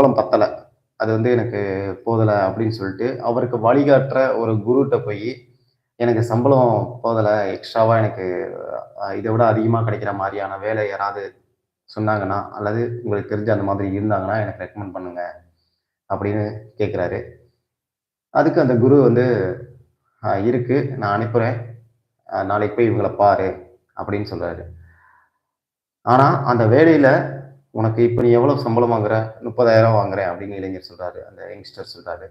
சம்பளம் பத்தலை. அது வந்து எனக்கு போதலை அப்படின்னு சொல்லிட்டு அவருக்கு வழிகாட்டுற ஒரு குருகிட்ட போய் எனக்கு சம்பளம் போதலை எக்ஸ்ட்ராவாக எனக்கு இதை விட அதிகமாக கிடைக்கிற மாதிரியான வேலை யாராவது சொன்னாங்கன்னா அல்லது உங்களுக்கு தெரிஞ்ச அந்த மாதிரி இருந்தாங்கன்னா எனக்கு ரெக்கமெண்ட் பண்ணுங்க அப்படின்னு கேட்குறாரு அதுக்கு அந்த குரு வந்து இருக்கு நான் அனுப்புகிறேன் நாளைக்கு போய் இவங்களை பாரு அப்படின்னு சொல்கிறாரு ஆனால் அந்த வேலையில் உனக்கு இப்போ நீ எவ்வளவு சம்பளம் வாங்குற? முப்பதாயிரம் வாங்குறேன் அப்படின்னு இளைஞர் சொல்றாரு அந்த யங்ஸ்டர் சொல்றாரு.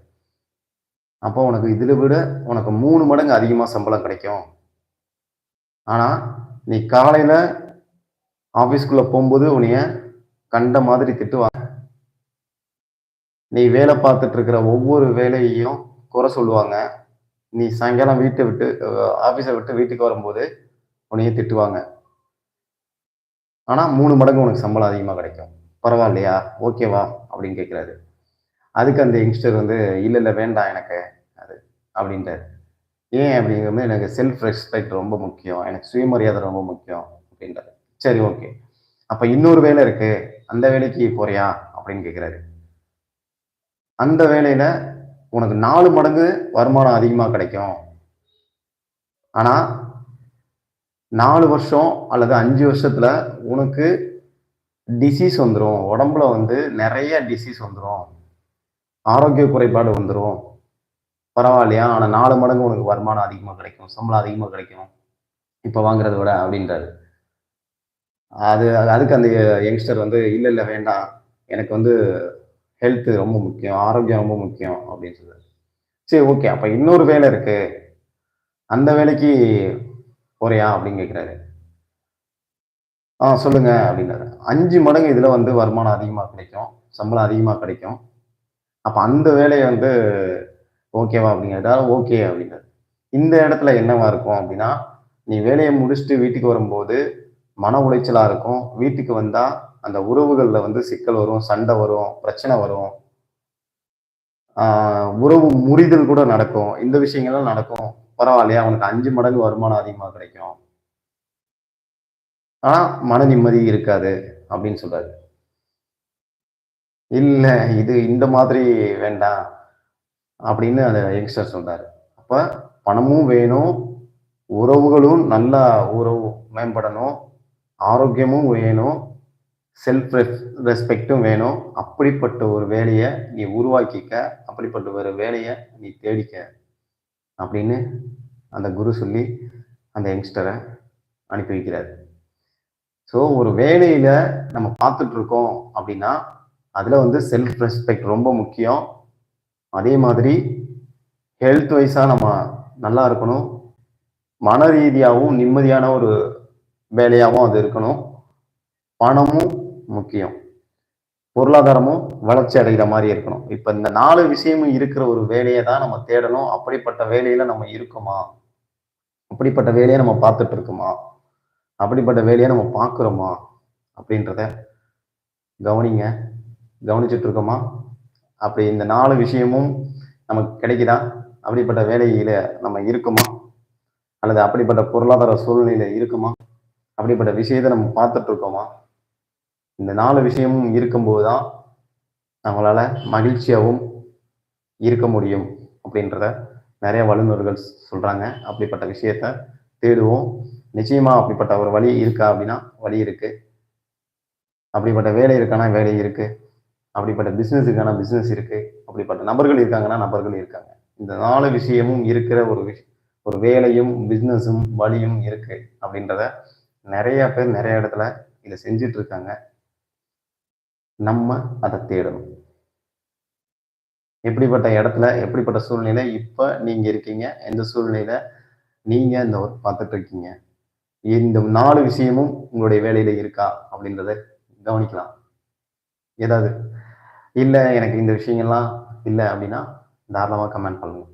அப்போ உனக்கு இதில் விட உனக்கு மூணு மடங்கு அதிகமாக சம்பளம் கிடைக்கும். ஆனால் நீ காலையில் ஆஃபீஸ்க்குள்ளே போகும்போது உன்னைய கண்ட மாதிரி திட்டுவாங்க நீ வேலை பார்த்துட்டு இருக்கிற ஒவ்வொரு வேலையையும் குறை சொல்லுவாங்க. நீ சாயங்காலம் வீட்டை விட்டு ஆஃபீஸை விட்டு வீட்டுக்கு வரும்போது உன்னையே திட்டுவாங்க. ஆனால் மூணு மடங்கு உனக்கு சம்பளம் அதிகமாக கிடைக்கும். பரவாயில்லையா? ஓகேவா? அப்படின்னு கேட்குறாரு. அதுக்கு அந்த யங்ஸ்டர் வந்து இல்லை இல்லை வேண்டாம் எனக்கு. அது அப்படின்றாரு. ஏன்? அப்படிங்கும்போது எனக்கு செல்ஃப் ரெஸ்பெக்ட் ரொம்ப முக்கியம். எனக்கு சுயமரியாதை ரொம்ப முக்கியம். அப்படின்றாரு. சரி ஓகே. அப்போ இன்னொரு வேலை இருக்குது அந்த வேலைக்கு போறியா? அப்படின்னு கேட்குறாரு. அந்த வேலையில் உனக்கு நாலு மடங்கு வருமானம் அதிகமாக கிடைக்கும். ஆனால் நாலு வருஷம் அல்லது அஞ்சு வருஷத்தில் உனக்கு டிசீஸ் வந்துடும் உடம்புல வந்து நிறைய டிசீஸ் வந்துடும் ஆரோக்கிய குறைபாடு வந்துடும் பரவாயில்லையா? ஆனால் நாலு மடங்கு உனக்கு வருமானம் அதிகமாக கிடைக்கும். சம்பளம் அதிகமாக கிடைக்கும். இப்போ வாங்குறத விட அப்படின்றாரு. அது அதுக்கு அந்த யங்ஸ்டர் வந்து இல்லை இல்லை வேண்டாம். எனக்கு வந்து ஹெல்த்து ரொம்ப முக்கியம். ஆரோக்கியம் ரொம்ப முக்கியம். அப்படின்னு சொல்றாரு. சரி ஓகே அப்போ இன்னொரு வேலை இருக்கு. அந்த வேலைக்கு போறியா? அப்படின்னு கேட்குறாரு ஆ சொல்லுங்க அப்படின்னாரு. அஞ்சு மடங்கு இதில் வந்து வருமானம் அதிகமாக கிடைக்கும் சம்பளம் அதிகமாக கிடைக்கும். அப்போ அந்த வேலையை வந்து ஓகேவா அப்படிங்கிறதா ஓகே அப்படின்னாரு. இந்த இடத்துல என்னவா இருக்கும் அப்படின்னா நீ வேலையை முடிச்சுட்டு வீட்டுக்கு வரும்போது மன உளைச்சலாக இருக்கும். வீட்டுக்கு வந்தால் அந்த உறவுகளில் வந்து சிக்கல் வரும் சண்டை வரும் பிரச்சனை வரும். உறவு முறிதல் கூட நடக்கும். இந்த விஷயங்கள்லாம் நடக்கும். பரவாயில்லையா? உனக்கு அஞ்சு மடங்கு வருமானம் அதிகமாக கிடைக்கும். ஆனால் மன நிம்மதி இருக்காது அப்படின்னு சொல்றாரு. இல்லை இது இந்த மாதிரி வேண்டாம் அப்படின்னு அந்த யங்ஸ்டர் சொல்றாரு. அப்போ பணமும் வேணும் உறவுகளும் நல்லா உறவு மேம்படணும் ஆரோக்கியமும் வேணும் செல்ஃப் ரெஸ்பெக்டும் வேணும். அப்படிப்பட்ட ஒரு வேலையை நீ உருவாக்கிக்க அப்படிப்பட்ட ஒரு வேலையை நீ தேடிக்க அப்படின்னு அந்த குரு சொல்லி அந்த யங்ஸ்டரை அனுப்பி வைக்கிறாரு. ஸோ ஒரு வேலையில நம்ம பார்த்துட்டு இருக்கோம் அப்படின்னா அதுல வந்து செல்ஃப் ரெஸ்பெக்ட் ரொம்ப முக்கியம். அதே மாதிரி ஹெல்த் வைஸா நம்ம நல்லா இருக்கணும். மன ரீதியாகவும் நிம்மதியான ஒரு வேலையாகவும் அது இருக்கணும். பணமும் முக்கியம். பொருளாதாரமும் வளர்ச்சி அடைகிற மாதிரி இருக்கணும். இப்போ இந்த நாலு விஷயமும் இருக்கிற ஒரு வேலையை தான் நம்ம தேடணும். அப்படிப்பட்ட வேலையில நம்ம இருக்கோமா? அப்படிப்பட்ட வேலையை நம்ம பார்த்துட்டு இருக்கோமா அப்படிப்பட்ட வேலையை நம்ம பார்க்குறோமா அப்படின்றத கவனிங்க. கவனிச்சுட்டு இருக்கோமா? அப்படி இந்த நாலு விஷயமும் நமக்கு கிடைக்குதா? அப்படிப்பட்ட வேலையில நம்ம இருக்குமா? அல்லது அப்படிப்பட்ட பொருளாதார சூழ்நிலையில் இருக்குமா? அப்படிப்பட்ட விஷயத்தை நம்ம பார்த்துட்டு இருக்கோமா? இந்த நாலு விஷயமும் இருக்கும்போது தான் நம்மளால் மகிழ்ச்சியாகவும் இருக்க முடியும் அப்படின்றத நிறைய வல்லுநர்கள் சொல்கிறாங்க அப்படிப்பட்ட விஷயத்த தேடுவோம். நிச்சயமா அப்படிப்பட்ட ஒரு வழி இருக்கா அப்படின்னா வழி இருக்கு. அப்படிப்பட்ட வேலை இருக்கானா வேலை இருக்கு. அப்படிப்பட்ட பிசினஸ் இருக்கானா பிசினஸ் இருக்கு. அப்படிப்பட்ட நபர்கள் இருக்காங்கன்னா நபர்கள் இருக்காங்க. இந்த நாலு விஷயமும் இருக்கிற ஒரு விஷ ஒரு வேலையும் பிஸ்னஸும் வழியும் இருக்கு அப்படின்றத நிறைய பேர் நிறைய இடத்துல இதை செஞ்சிட்டு இருக்காங்க. நம்ம அதை தேடணும். எப்படிப்பட்ட இடத்துல எப்படிப்பட்ட சூழ்நிலை இப்போ நீங்கள் இருக்கீங்க எந்த சூழ்நிலை நீங்கள் இந்த ஒர்க் பார்த்துட்டு இருக்கீங்க? இந்த நாலு விஷயமும் உங்களுடைய வேலையில இருக்கா அப்படின்றத கவனிக்கலாம். ஏதாவது? இல்லை எனக்கு இந்த விஷயங்கள்லாம் இல்லை அப்படின்னா தாராளமாக கமெண்ட் பண்ணுங்க.